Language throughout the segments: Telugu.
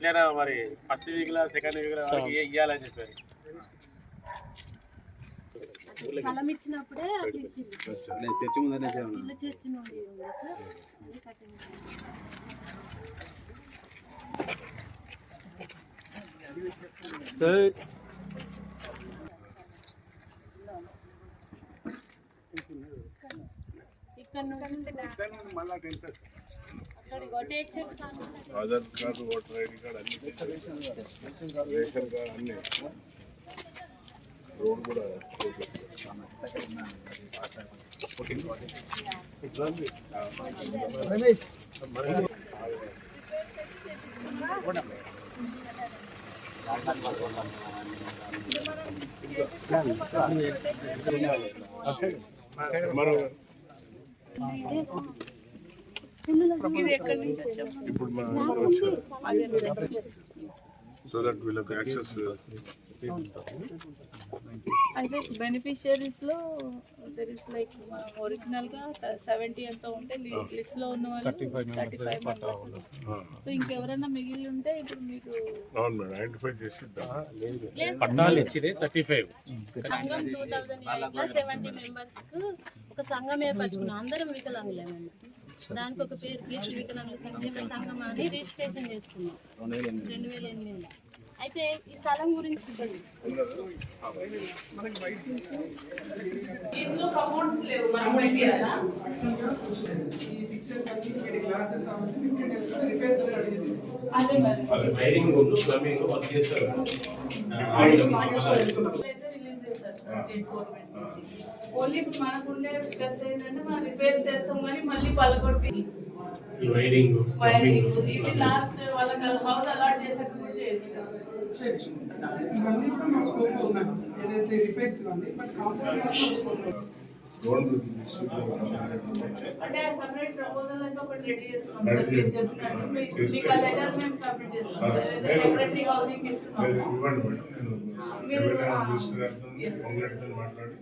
లేదా మరి ఫస్ట్ వీక్లో సెకండ్ వీక్లో వాళ్ళకి ఇయ్య- ఇయ్యాలని చెప్పారు. స్థలం ఇచ్చినప్పుడే చర్చి నుండి కట్టింది. ఇక్కడ నుండి కానుంటే Aadhaar card voter ID card అన్ని రేషన్ కార్డు అన్ని రోడ్ కూడా మనం ఇప్పుడు సో దట్ వీళ్ళకి యాక్సెస్ అయితే బెనిఫిషియరీస్లో దర్ ఇస్ లైక్ ఒరిజినల్గా సెవెంటీ ఎంత ఉంటే లిస్ట్లో ఉన్న వాళ్ళు థర్టీ ఫైవ్ సో ఇంకెవరైనా మిగిలి ఉంటే ఇప్పుడు మీరు అవును మేడం ఐడెంటిఫై చేసి. పట్టాలు ఇచ్చింది థర్టీ ఫైవ్ సంఘం టూ సెవెంటీ మెంబర్స్కు ఒక సంఘం అందరం వికలాంగులేమండి దానికి ఒక పేరు కీర్తి వికలాంగుల సంక్షేమ సంఘం అని రిజిస్ట్రేషన్ చేసుకున్నాం రెండు వేల ఎనిమిదిలో అయితే ఈ స్థలం గురించి చెప్పండి ఇంట్లో కమౌంట్స్ లేవు మనం పెట్టియాలా అదే మరి వైరింగ్ ప్లంబింగ్ వర్క్ చేస్తారు స్టేట్ గవర్నమెంట్ నుంచి ఓన్లీ ఇప్పుడు మనకుండే స్ట్రెస్ ఏంటంటే మనం రిపేర్స్ చేస్తాం కానీ మళ్ళీ పలగొట్టి వైరింగ్ వైరింగ్ ఇవి లాస్ట్ వాళ్ళకి హౌస్ అలాట్ చేసాక కూడా చేయొచ్చు చేయొచ్చు. ఇవన్నీ కూడా మా స్కోప్ ఉన్నాయి. ఏదైతే రిపేర్స్ ఇవన్నీ బట్ కాంపౌండ్ ఇస్తున్నాం. ఇవ్వండి మేడం. నేను మాట్లాడి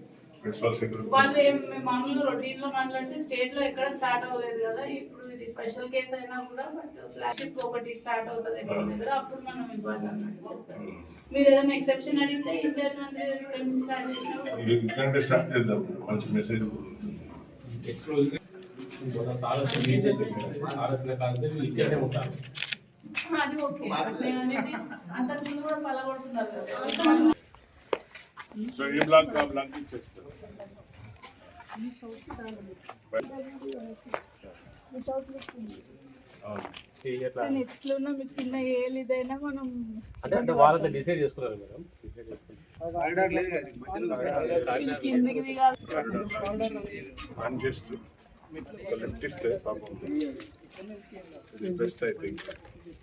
వాళ్ళు మామూలుగా రొటీన్లో మాట్లాడితే స్టేట్లో ఎక్కడ స్టార్ట్ అవ్వలేదు కదా ఇప్పుడు ఇది స్పెషల్ కేసు అయినా కూడా బట్ ఫ్లాగ్షిప్ ఒకటి స్టార్ట్ అవుతుంది ఎక్కడ దగ్గర అప్పుడు మనం ఇవ్వాలి అన్నట్టు చెప్పారు. మీరు ఏదైనా ఎక్సెప్షన్ అడిగితే ఇన్ఛార్జ్ మంత్రి గారు ఇక్కడ నుంచి స్టార్ట్ చేసినా స్టార్ట్ చేద్దాం మంచి మెసేజ్ అది ఓకే. అంతకు ముందు కూడా పలగొడుతున్నారు కదా. సో ఈ బ్లాక్ ఆ బ్లాక్ ఇచ్చేస్తారు ఎట్లున్నా చిన్న ఏలు ఇదైనా మనం అంటే అంటే వాళ్ళతో డిసైడ్ చేసుకున్నారు మేడం. కిందికి దిగాలి. లిఫ్ట్ ఇస్తే పాపం బెస్ట్ ఐ థింక్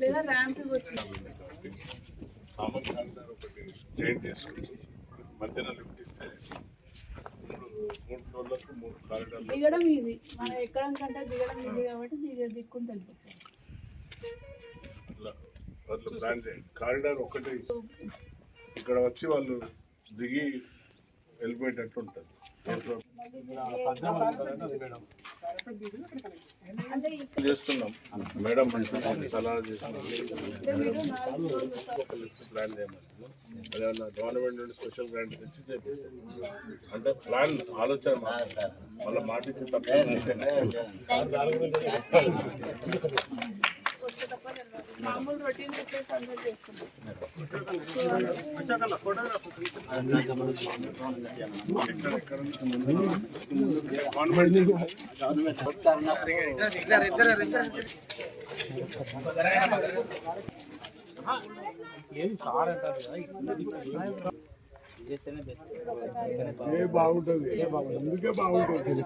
లేదా ర్యాంప్ వచ్చి కామన్ కారిడార్ ఒకటి చేంజ్ చేసుకుని మధ్యన లిఫ్ట్ ఇస్తే మూడు మూడు ఫ్లోర్లకు మూడు కారిడార్లు దిగడం ఇది మనం ఎక్కడం కంటే దిగడం ఇది కాబట్టి దిగ దిక్కుంటూ వెళ్ళిపోతాం. అట్లా ప్లాన్ చేయండి. కారిడార్ ఒకటే ఇక్కడ వచ్చి వాళ్ళు దిగి వెళ్ళిపోయేటట్టు ఉంటుంది. చేస్తున్నాం. మేడం సలహా చేస్తున్నాం ప్లాన్ చేయమంటున్నాం. అదేమన్నా గవర్నమెంట్ నుండి స్పెషల్ గ్రాంట్ తెచ్చి చేపిస్తాం. అంటే ప్లాన్ ఆలోచన మళ్ళీ మాట ఇచ్చి తప్ప మామూలు రొటీన్ రిపేర్స్ అందరూ చేస్తున్నాం ఏది సార్ అంటారు కదా ఏ బాగుంటుంది. ఏ బాగుంటుంది. అందుకే బాగుంటుంది.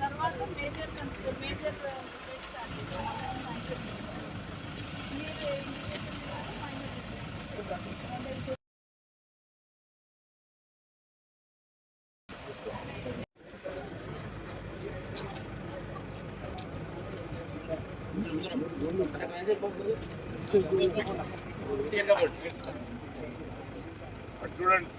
తర్వాత మేజర్ కన్సిడర్ మేజర్ అటు చూడండి.